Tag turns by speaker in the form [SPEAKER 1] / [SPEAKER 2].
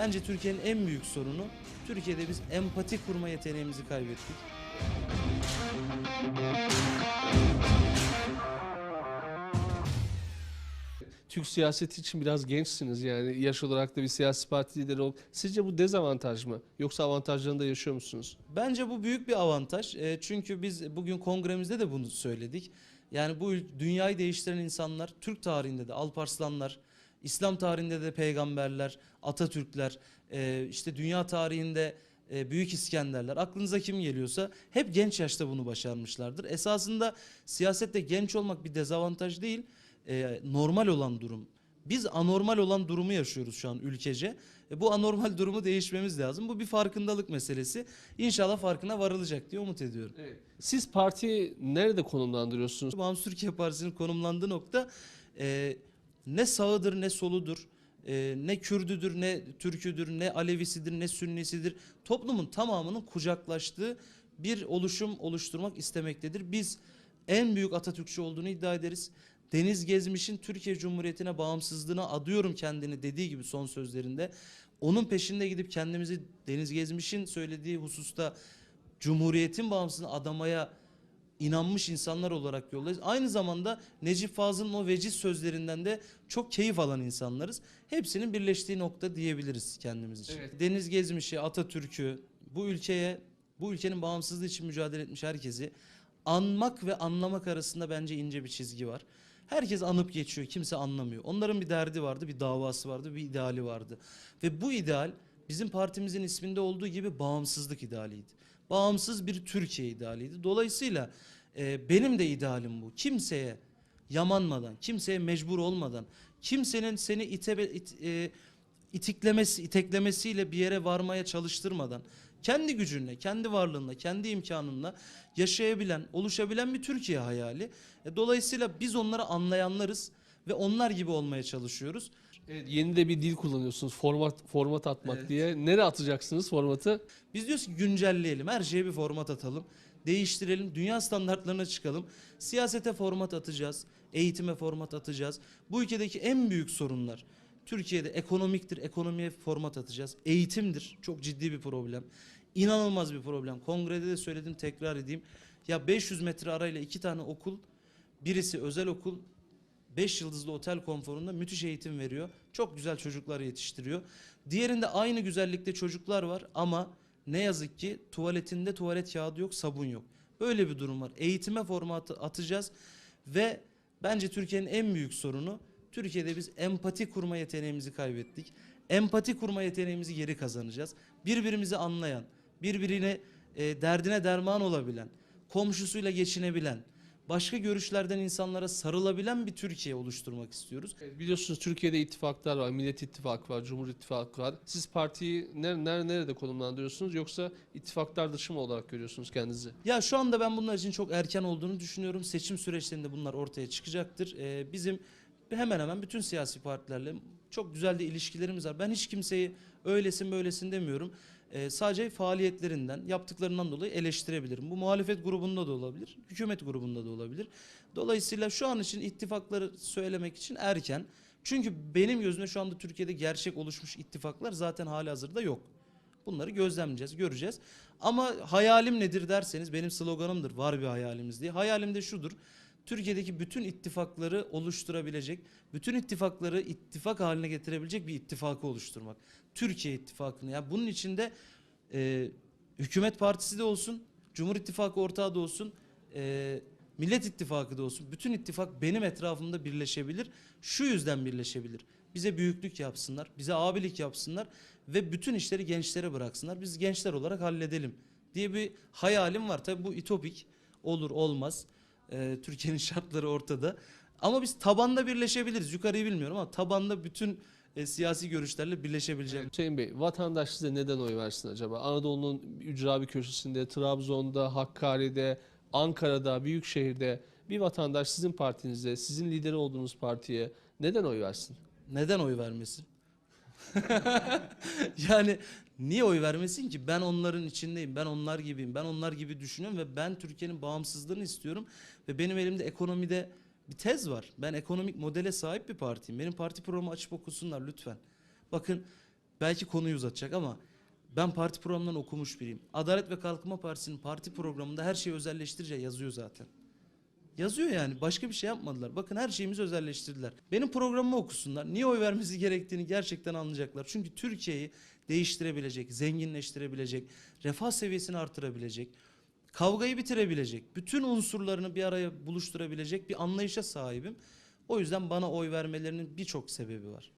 [SPEAKER 1] Bence Türkiye'nin en büyük sorunu Türkiye'de biz empati kurma yeteneğimizi kaybettik.
[SPEAKER 2] Türk siyaseti için biraz gençsiniz yani yaş olarak da bir siyasi parti lideri ol. Sizce bu dezavantaj mı? Yoksa avantajlarını da yaşıyor musunuz?
[SPEAKER 1] Bence bu büyük bir avantaj. E, çünkü biz bugün kongremizde de bunu söyledik. Yani bu dünyayı değiştiren insanlar Türk tarihinde de Alparslanlar, İslam tarihinde de peygamberler, Atatürkler, e, işte dünya tarihinde e, Büyük İskenderler. Aklınıza kim geliyorsa hep genç yaşta bunu başarmışlardır. Esasında siyasette genç olmak bir dezavantaj değil, e, normal olan durum. Biz anormal olan durumu yaşıyoruz şu an ülkece. E, bu anormal durumu değişmemiz lazım. Bu bir farkındalık meselesi. İnşallah farkına varılacak diye umut ediyorum.
[SPEAKER 2] Siz partiyi nerede konumlandırıyorsunuz?
[SPEAKER 1] Bağımsız Türkiye Partisi'nin konumlandığı nokta e, ne sağıdır ne soludur. e, ne Kürdüdür, ne Türküdür, ne Alevisidir, ne Sünnisidir. Toplumun tamamının kucaklaştığı bir oluşum oluşturmak istemektedir. Biz en büyük Atatürkçü olduğunu iddia ederiz. Deniz Gezmiş'in Türkiye Cumhuriyeti'ne bağımsızlığına adıyorum kendini dediği gibi son sözlerinde. Onun peşinde gidip kendimizi Deniz Gezmiş'in söylediği hususta Cumhuriyet'in bağımsızlığına adamaya inanmış insanlar olarak yoldayız. Aynı zamanda Necip Fazıl'ın o veciz sözlerinden de çok keyif alan insanlarız. Hepsinin birleştiği nokta diyebiliriz kendimiz için.
[SPEAKER 2] Evet.
[SPEAKER 1] Deniz Gezmiş'i, Atatürk'ü, bu ülkeye, bu ülkenin bağımsızlığı için mücadele etmiş herkesi anmak ve anlamak arasında bence ince bir çizgi var. Herkes anıp geçiyor, kimse anlamıyor. Onların bir derdi vardı, bir davası vardı, bir ideali vardı. Ve bu ideal bizim partimizin isminde olduğu gibi bağımsızlık idealiydi. Bağımsız bir Türkiye idealiydi. Dolayısıyla e, benim de idealim bu. Kimseye yamanmadan, kimseye mecbur olmadan, kimsenin seni ite, it, e, itiklemesi, iteklemesiyle bir yere varmaya çalıştırmadan, kendi gücünle, kendi varlığınla, kendi imkanınla yaşayabilen, oluşabilen bir Türkiye hayali. E, dolayısıyla biz onları anlayanlarız ve onlar gibi olmaya çalışıyoruz.
[SPEAKER 2] Evet, yeni de bir dil kullanıyorsunuz. Format format atmak
[SPEAKER 1] Evet.
[SPEAKER 2] diye. Nereye atacaksınız formatı?
[SPEAKER 1] Biz diyoruz ki güncelleyelim, her şeye bir format atalım, değiştirelim, dünya standartlarına çıkalım. Siyasete format atacağız, eğitime format atacağız. Bu ülkedeki en büyük sorunlar Türkiye'de ekonomiktir, ekonomiye format atacağız. Eğitimdir, çok ciddi bir problem. İnanılmaz bir problem. Kongrede de söyledim, tekrar edeyim. Ya 500 metre arayla iki tane okul, birisi özel okul, 5 yıldızlı otel konforunda müthiş eğitim veriyor. Çok güzel çocuklar yetiştiriyor. Diğerinde aynı güzellikte çocuklar var ama ne yazık ki tuvaletinde tuvalet kağıdı yok, sabun yok. Böyle bir durum var. Eğitime formatı atacağız ve bence Türkiye'nin en büyük sorunu Türkiye'de biz empati kurma yeteneğimizi kaybettik. Empati kurma yeteneğimizi geri kazanacağız. Birbirimizi anlayan, birbirine e, derdine derman olabilen, komşusuyla geçinebilen, başka görüşlerden insanlara sarılabilen bir Türkiye oluşturmak istiyoruz.
[SPEAKER 2] Biliyorsunuz Türkiye'de ittifaklar var. Millet İttifakı var, Cumhur İttifakı var. Siz partiyi ner, ner, nerede konumlandırıyorsunuz yoksa ittifaklar dışı mı olarak görüyorsunuz kendinizi?
[SPEAKER 1] Ya şu anda ben bunlar için çok erken olduğunu düşünüyorum. Seçim süreçlerinde bunlar ortaya çıkacaktır. Ee, bizim hemen hemen bütün siyasi partilerle çok güzel de ilişkilerimiz var. Ben hiç kimseyi öylesin böylesin demiyorum. Ee, sadece faaliyetlerinden, yaptıklarından dolayı eleştirebilirim. Bu muhalefet grubunda da olabilir, hükümet grubunda da olabilir. Dolayısıyla şu an için ittifakları söylemek için erken. Çünkü benim gözümde şu anda Türkiye'de gerçek oluşmuş ittifaklar zaten hali hazırda yok. Bunları gözlemleyeceğiz, göreceğiz. Ama hayalim nedir derseniz benim sloganımdır var bir hayalimiz diye. Hayalim de şudur. Türkiye'deki bütün ittifakları oluşturabilecek, bütün ittifakları ittifak haline getirebilecek bir ittifakı oluşturmak. Türkiye ittifakını. Yani bunun içinde e, hükümet partisi de olsun, Cumhur İttifakı ortağı da olsun, e, Millet İttifakı da olsun. Bütün ittifak benim etrafımda birleşebilir. Şu yüzden birleşebilir. Bize büyüklük yapsınlar, bize abilik yapsınlar ve bütün işleri gençlere bıraksınlar. Biz gençler olarak halledelim diye bir hayalim var. Tabii bu ütopik olur olmaz. Ee, Türkiye'nin şartları ortada. Ama biz tabanda birleşebiliriz. Yukarıyı bilmiyorum ama tabanda bütün e, siyasi görüşlerle birleşebileceğim.
[SPEAKER 2] Hüseyin Bey, vatandaş size neden oy versin acaba? Anadolu'nun ücra bir köşesinde, Trabzon'da, Hakkari'de, Ankara'da, Büyükşehir'de bir vatandaş sizin partinize, sizin lideri olduğunuz partiye neden oy versin?
[SPEAKER 1] Neden oy vermesin? yani niye oy vermesin ki? Ben onların içindeyim. Ben onlar gibiyim. Ben onlar gibi düşünüyorum ve ben Türkiye'nin bağımsızlığını istiyorum ve benim elimde ekonomide bir tez var. Ben ekonomik modele sahip bir partiyim. Benim parti programı açıp okusunlar lütfen. Bakın belki konuyu uzatacak ama ben parti programından okumuş biriyim. Adalet ve Kalkınma Partisi'nin parti programında her şeyi özelleştireceği yazıyor zaten. Yazıyor yani. Başka bir şey yapmadılar. Bakın her şeyimizi özelleştirdiler. Benim programımı okusunlar. Niye oy vermesi gerektiğini gerçekten anlayacaklar. Çünkü Türkiye'yi değiştirebilecek, zenginleştirebilecek, refah seviyesini artırabilecek, kavgayı bitirebilecek, bütün unsurlarını bir araya buluşturabilecek bir anlayışa sahibim. O yüzden bana oy vermelerinin birçok sebebi var.